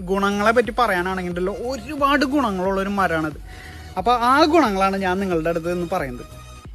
ഗുണങ്ങളെ പറ്റി പറയാനാണെങ്കിലോ ഒരുപാട് ഗുണങ്ങളുള്ള ഒരു മരമാണിത് അപ്പോൾ ആ ഗുണങ്ങളാണ് ഞാൻ നിങ്ങളുടെ അടുത്ത് നിന്ന് പറയുന്നത്.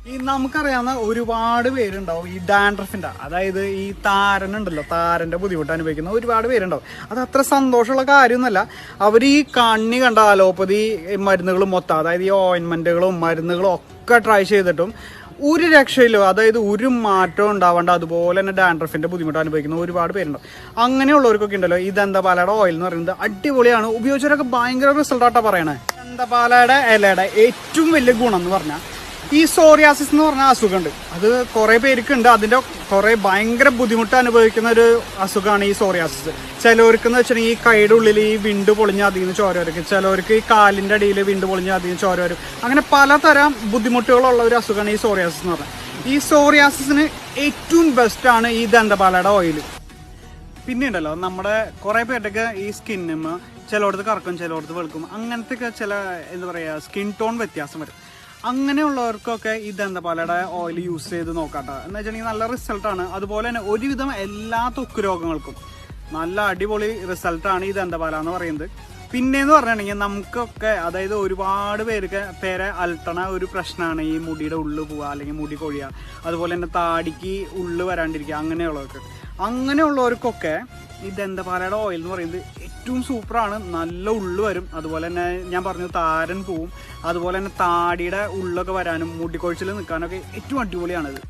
ഈ നമുക്കറിയാവുന്ന ഒരുപാട് പേരുണ്ടാവും ഈ ഡാൻഡ്രഫിന്റെ അതായത് ഈ താരനുണ്ടല്ലോ താരന്റെ ബുദ്ധിമുട്ട് അനുഭവിക്കുന്ന ഒരുപാട് പേരുണ്ടാവും. അത് അത്ര സന്തോഷമുള്ള കാര്യമൊന്നുമല്ല. അവർ ഈ കണ്ണി കണ്ട അലോപ്പതി മരുന്നുകളും മൊത്തം അതായത് ഈ ഓയിൻമെന്റുകളും മരുന്നുകളും ഒക്കെ ട്രൈ ചെയ്തിട്ടും ഒരു രക്ഷയിലോ അതായത് ഒരു മാറ്റവും ഉണ്ടാവേണ്ട. അതുപോലെ തന്നെ ഡാൻഡ്രഫിന്റെ ബുദ്ധിമുട്ട് അനുഭവിക്കുന്ന ഒരുപാട് പേരുണ്ടാവും അങ്ങനെയുള്ളവർക്കൊക്കെ ഉണ്ടല്ലോ ഇതെന്താ ദന്തപാലയുടെ ഓയിൽ എന്ന് പറയുന്നത്. അടിപൊളിയാണ്. ഉപയോഗിച്ചവരൊക്കെ ഭയങ്കര റിസൾട്ടാട്ടാണ് പറയണേ. എന്താ പാലയുടെ ഇലയുടെ ഏറ്റവും വലിയ ഗുണം എന്ന് പറഞ്ഞാൽ ഈ സോറിയാസിസ് എന്ന് പറഞ്ഞ അസുഖമുണ്ട് അത് കുറേ പേർക്കുണ്ട് അതിന്റെ കുറേ ഭയങ്കര ബുദ്ധിമുട്ട് അനുഭവിക്കുന്ന ഒരു അസുഖമാണ് ഈ സോറിയാസിസ് ചിലവർക്ക് എന്ന് വെച്ചിട്ടുണ്ടെങ്കിൽ ഈ കൈയുടെ ഉള്ളിൽ ഈ വിണ്ട് പൊളിഞ്ഞ അതിൽ നിന്ന് ചോര വരും ചിലവർക്ക് ഈ കാലിന്റെ അടിയിൽ വിണ്ട് പൊളിഞ്ഞ അതിൽ നിന്ന് ചോര വരും അങ്ങനെ പലതരം ബുദ്ധിമുട്ടുകളുള്ള ഒരു അസുഖമാണ് ഈ സോറിയാസിസ് എന്ന് പറഞ്ഞാൽ ഈ സോറിയാസിന് ഏറ്റവും ബെസ്റ്റ് ആണ് ഈ ദന്തപാലയുടെ ഓയിൽ പിന്നെ ഉണ്ടല്ലോ നമ്മുടെ കുറെ പേരുടെയൊക്കെ ഈ സ്കിന്നും ചിലയിടത്ത് കറക്കും ചിലയിടത്ത് വെളുക്കും. അങ്ങനത്തെ ചില എന്താ പറയുക സ്കിൻ ടോൺ വ്യത്യാസം വരും. അങ്ങനെയുള്ളവർക്കൊക്കെ ഈ ദന്തപാലയുടെ ഓയിൽ യൂസ് ചെയ്ത് നോക്കാട്ടോ. എന്ന് വെച്ചിട്ടുണ്ടെങ്കിൽ നല്ല റിസൾട്ടാണ് അതുപോലെ തന്നെ ഒരുവിധം എല്ലാ തൊക്ക് രോഗങ്ങൾക്കും നല്ല അടിപൊളി റിസൾട്ടാണ് ഈ ദന്തപാല എന്ന് പറയുന്നത്. പിന്നെയെന്ന് പറഞ്ഞിട്ടുണ്ടെങ്കിൽ നമുക്കൊക്കെ അതായത് ഒരുപാട് പേർക്ക് പേരെ അലട്ടണ ഒരു പ്രശ്നമാണ് ഈ മുടിയുടെ ഉള്ളു പോവുക അല്ലെങ്കിൽ മുടി കൊഴിയുക. അതുപോലെ തന്നെ താടിക്ക് ഉള്ളു വരാണ്ടിരിക്കുക അങ്ങനെയുള്ളവർക്ക്. അങ്ങനെയുള്ളവർക്കൊക്കെ ഈ ദന്തപാലയുടെ ഓയിൽ എന്ന് പറയുന്നത് ഏറ്റവും സൂപ്പറാണ്. നല്ല ഉള്ളു വരും. അതുപോലെ തന്നെ ഞാൻ പറഞ്ഞു താരൻ പോവും. അതുപോലെ തന്നെ താടിയുടെ ഉള്ളൊക്കെ വരാനും മുടിക്കൊഴിച്ചിൽ നിൽക്കാനൊക്കെ ഏറ്റവും അടിപൊളിയാണിത്.